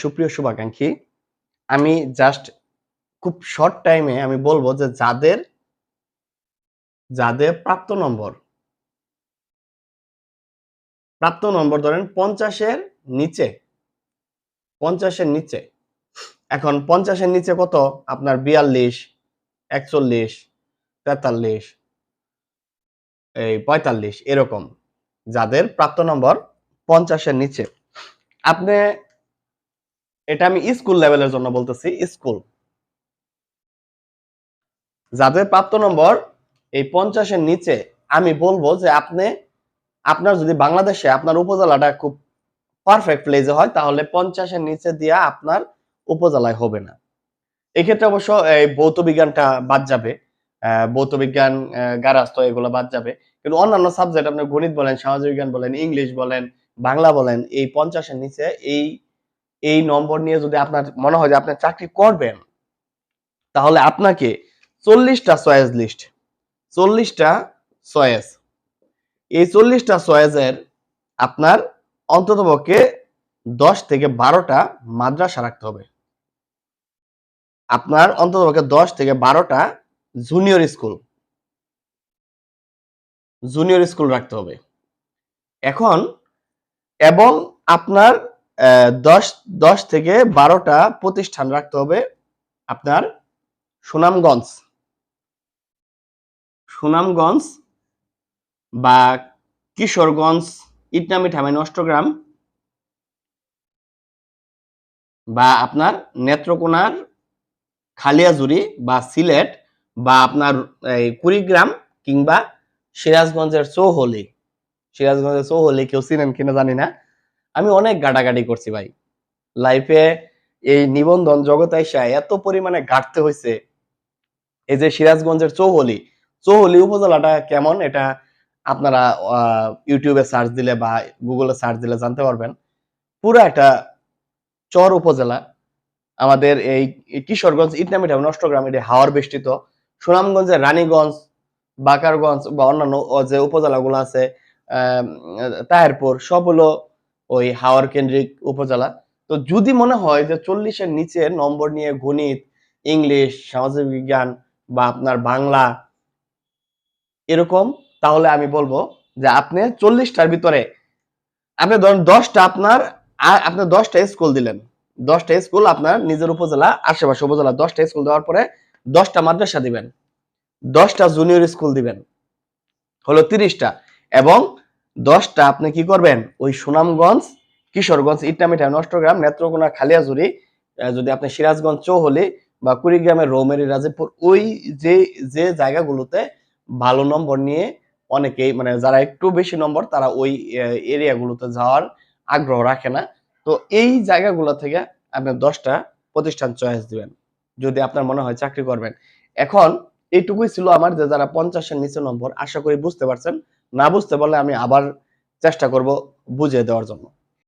সুপ্রিয় শুভাকাঙ্ক্ষী, আমি জাস্ট খুব শর্ট টাইমে আমি বলব যে যাদের যাদের প্রাপ্ত নম্বর প্রাপ্ত নম্বর ধরেন পঞ্চাশের নিচে পঞ্চাশের নিচে। এখন পঞ্চাশের নিচে কত? আপনার বিয়াল্লিশ, একচল্লিশ, তেতাল্লিশ, এই পঁয়তাল্লিশ, এরকম। যাদের প্রাপ্ত নম্বর পঞ্চাশের নিচে। আপনি এটা আমি স্কুল লেভেলের জন্য বলতেছি, স্কুল। যাদের প্রাপ্ত নম্বর, এই পঞ্চাশের নিচে আমি বলব যে আপনি, আপনার যদি বাংলাদেশে, আপনার উপজেলাটা খুব পারফেক্ট প্লেসে হয়, তাহলে পঞ্চাশের নিচে দিয়া আপনার উপজেলায় হবে না। এক্ষেত্রে অবশ্য এই ভৌত বিজ্ঞানটা বাদ যাবে। ভৌত বিজ্ঞান গারাস্ত এগুলো বাদ যাবে। কিন্তু অন্যান্য সাবজেক্ট আপনি গণিত বলেন, সামাজিক বিজ্ঞান বলেন, ইংলিশ বলেন, বাংলা বলেন, এই পঞ্চাশের নিচে এই এই নম্বর নিয়ে যদি আপনার মনে হয় যে আপনি চাকরি করবেন, তাহলে আপনাকে চল্লিশটা চয়েস লিস্ট চল্লিশটা চয়েস। এই চল্লিশটা চয়েসের আপনার অন্ততপক্ষে দশ থেকে বারোটা মাদ্রাসা রাখতে হবে। আপনার অন্ততপক্ষে দশ থেকে বারোটা জুনিয়র স্কুল জুনিয়র স্কুল রাখতে হবে। এখন, এবং আপনার দশ দশ থেকে বারোটা প্রতিষ্ঠান রাখতে হবে আপনার সুনামগঞ্জ। সুনামগঞ্জ বা কিশোরগঞ্জ, ইটনামি ঠামাই নষ্টগ্রাম বা আপনার নেত্রকোনার খালিয়াজুরি বা সিলেট বা আপনার এই কুড়িগ্রাম কিংবা সিরাজগঞ্জের চৌহলি। সিরাজগঞ্জের চৌহলি কেউ চিনেন কিনা জানি না। আমি অনেক গাটাগাটি করছি ভাই। লাইফে এই নিবন্ধন জগতে এসে এত পরিমাণে ঘাটতে হয়েছে এই যে সিরাজগঞ্জের চৌহলি চৌহলি উপজেলাটা কেমন এটা আপনারা ইউটিউবে সার্চ দিলে বা গুগলে সার্চ দিলে জানতে পারবেন। পুরো একটা চর উপজেলা। আমাদের এই কিশোরগঞ্জ, ইটনামিটা নষ্টগ্রাম এটি হাওয়ার বেষ্টিত। সুনামগঞ্জের রানীগঞ্জ, বাকারগঞ্জ বা অন্যান্য যে উপজেলাগুলো আছে তাহেরপুর, সব হলো ওই হাওয়ার কেন্দ্রিক উপজেলা। তো যদি মনে হয় যে চল্লিশের নিচে নম্বর নিয়ে গণিত, ইংলিশ, সামাজিক বিজ্ঞান বা আপনার বাংলা এরকম, তাহলে আমি বলব যে আপনি চল্লিশটার ভিতরে, আপনি ধরেন দশটা আপনার আপনি দশটা স্কুল দিলেন। দশটা স্কুল আপনার নিজের উপজেলা আশেপাশে উপজেলা, দশটা স্কুল দেওয়ার পরে দশটা মাদ্রাসা দিবেন। দশটা জুনিয়র স্কুল দিবেন। হলো তিরিশটা। এবং দশটা আপনি কি করবেন? ওই সুনামগঞ্জ, কিশোরগঞ্জ ইটনামিঠা নষ্টগ্রাম নেত্রকোনা খালিয়াজুরি যদি আপনি সিরাজগঞ্জ, চৌহলি বা কুড়িগ্রামের রৌমেরি, রাজীবপুর, ওই যে যে জায়গাগুলোতে ভালো নম্বর নিয়ে অনেকেই মানে যারা একটু বেশি নম্বর, তারা ওই এরিয়াগুলোতে যাওয়ার আগ্রহ রাখে না। তো এই জায়গাগুলো থেকে আপনি দশটা প্রতিষ্ঠান চয়েস দিবেন, যদি আপনার মনে হয় চাকরি করবেন। এখন এইটুকুই ছিল আমার যে যারা পঞ্চাশের নিচে নম্বর, আশা করি বুঝতে পারছেন। না বুঝতে পারলে আমি আবার চেষ্টা করব বুঝিয়ে দেওয়ার জন্য।